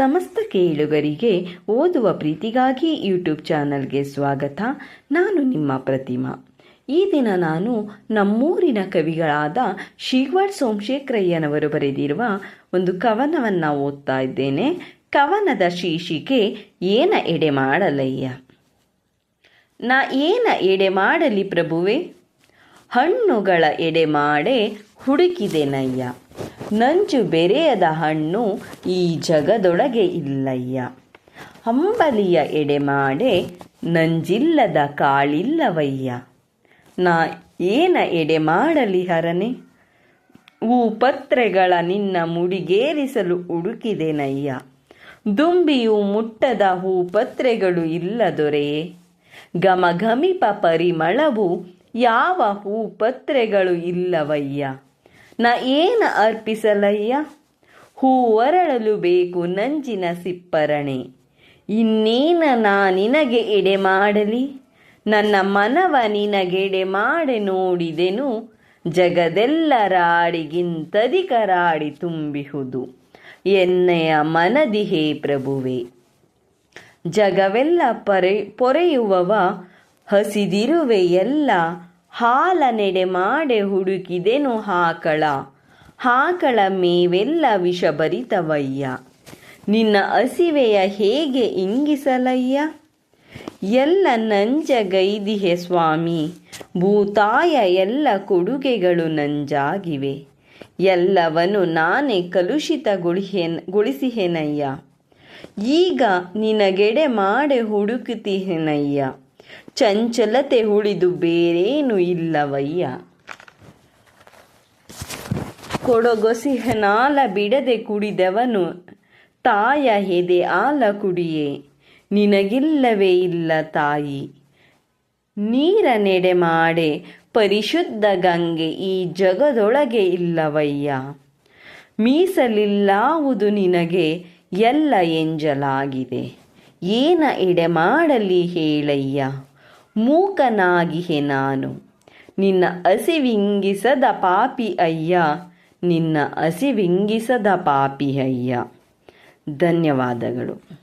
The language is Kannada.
ಸಮಸ್ತ ಕೇಳುಗರಿಗೆ ಓದುವ ಪ್ರೀತಿಗಾಗಿ ಯೂಟ್ಯೂಬ್ ಚಾನಲ್ಗೆ ಸ್ವಾಗತ. ನಾನು ನಿಮ್ಮ ಪ್ರತಿಮಾ. ಈ ದಿನ ನಾನು ನಮ್ಮೂರಿನ ಕವಿಗಳಾದ ಶಿಗ್ವಾಡ್ ಸೋಮಶೇಖರಯ್ಯನವರು ಬರೆದಿರುವ ಒಂದು ಕವನವನ್ನು ಓದ್ತಾ ಇದ್ದೇನೆ. ಕವನದ ಶೀರ್ಷಿಕೆ, ಏನ ಎಡೆ ಮಾಡಲಯ್ಯ? ನಾ ಏನ ಎಡೆ ಮಾಡಲಿ ಪ್ರಭುವೆ? ಹಣ್ಣುಗಳ ಎಡೆ ಮಾಡೆ ಹುಡುಕಿದೆನಯ್ಯ? ನಂಜು ಬೆರೆಯದ ಹಣ್ಣು ಈ ಜಗದೊಳಗೆ ಇಲ್ಲಯ್ಯ. ಹಂಬಲಿಯ ಎಡೆಮಾಡೆ ನಂಜಿಲ್ಲದ ಕಾಳಿಲ್ಲವಯ್ಯ. ನಾ ಏನ ಎಡೆ ಮಾಡಲಿ ಹರನೆ? ಪತ್ರೆಗಳ ನಿನ್ನ ಮುಡಿಗೇರಿಸಲು ಹುಡುಕಿದೆನಯ್ಯ. ದುಂಬಿಯು ಮುಟ್ಟದ ಹೂ ಪತ್ರೆಗಳು ಇಲ್ಲ ದೊರೆಯೇ ಘಮಘಮಿಪ ಪರಿಮಳವು ಯಾವ ಹೂ ಪತ್ರೆಗಳು ಇಲ್ಲವಯ್ಯ. ನ ಏನ ಅರ್ಪಿಸಲಯ್ಯ? ಹೂವರಳಲು ಬೇಕು ನಂಜಿನ ಸಿಪ್ಪರಣೆ. ಇನ್ನೇನ ನಾ ನಿನಗೆ ಎಡೆ ಮಾಡಲಿ? ನನ್ನ ಮನವ ನಿನಗೆಡೆ ಮಾಡೆ ನೋಡಿದೆನು. ಜಗದೆಲ್ಲ ರಾಡಿಗಿಂತದಿ ಕರಾಡಿ ತುಂಬಿಹುದು. ಎನ್ನೆಯ ಮನದಿ ಹೇ ಪ್ರಭುವೆ. ಜಗವೆಲ್ಲ ಪೊರೆ, ಪೊರೆಯುವವ, ಹಸಿದಿರುವೆ ಎಲ್ಲ. ಹಾಲ ನೆಡೆ ಮಾಡೆ ಹುಡುಕಿದೆನು ಹಾಕಳ. ಹಾಕಳ ಮೇವೆಲ್ಲ ವಿಷಭರಿತವಯ್ಯ. ನಿನ್ನ ಹಸಿವೆಯ ಹೇಗೆ ಇಂಗಿಸಲಯ್ಯ? ಎಲ್ಲ ನಂಜಗೈದಿಹೆ ಸ್ವಾಮಿ. ಭೂತಾಯ ಎಲ್ಲ ಕೊಡುಗೆಗಳು ನಂಜಾಗಿವೆ. ಎಲ್ಲವನು ನಾನೇ ಕಲುಷಿತಗೊಳಿಹೆನ್ ಗೊಳಿಸಿಹೆನಯ್ಯ ಈಗ ನಿನಗೆಡೆ ಮಾಡೆ ಹುಡುಕುತ್ತಿಹೆನಯ್ಯ. ಚಂಚಲತೆ ಉಳಿದು ಬೇರೇನು ಇಲ್ಲವಯ್ಯ. ಕೊಡಗೊಸಿಹನಾಲ ಬಿಡದೆ ಕುಡಿದವನು, ತಾಯ ಹೆದೆ ಆಲ ಕುಡಿಯೇ. ನಿನಗಿಲ್ಲವೇ ಇಲ್ಲ ತಾಯಿ. ನೀರ ನೆಡೆ ಮಾಡೆ ಪರಿಶುದ್ಧ ಗಂಗೆ ಈ ಜಗದೊಳಗೆ ಇಲ್ಲವಯ್ಯ. ಮೀಸಲಿಲ್ಲಾವುದು ನಿನಗೆ ಎಲ್ಲ ಎಂಜಲಾಗಿದೆ. ಏನ ಎಡೆ ಮಾಡಲಿ ಹೇಳಯ್ಯ? ಮೂಕನಾಗಿಹೆ ನಾನು. ನಿನ್ನ ಹಸಿವಿಂಗಿಸದ ಪಾಪಿ ಅಯ್ಯ. ನಿನ್ನ ಹಸಿವಿಂಗಿಸದ ಪಾಪಿ ಅಯ್ಯ. ಧನ್ಯವಾದಗಳು.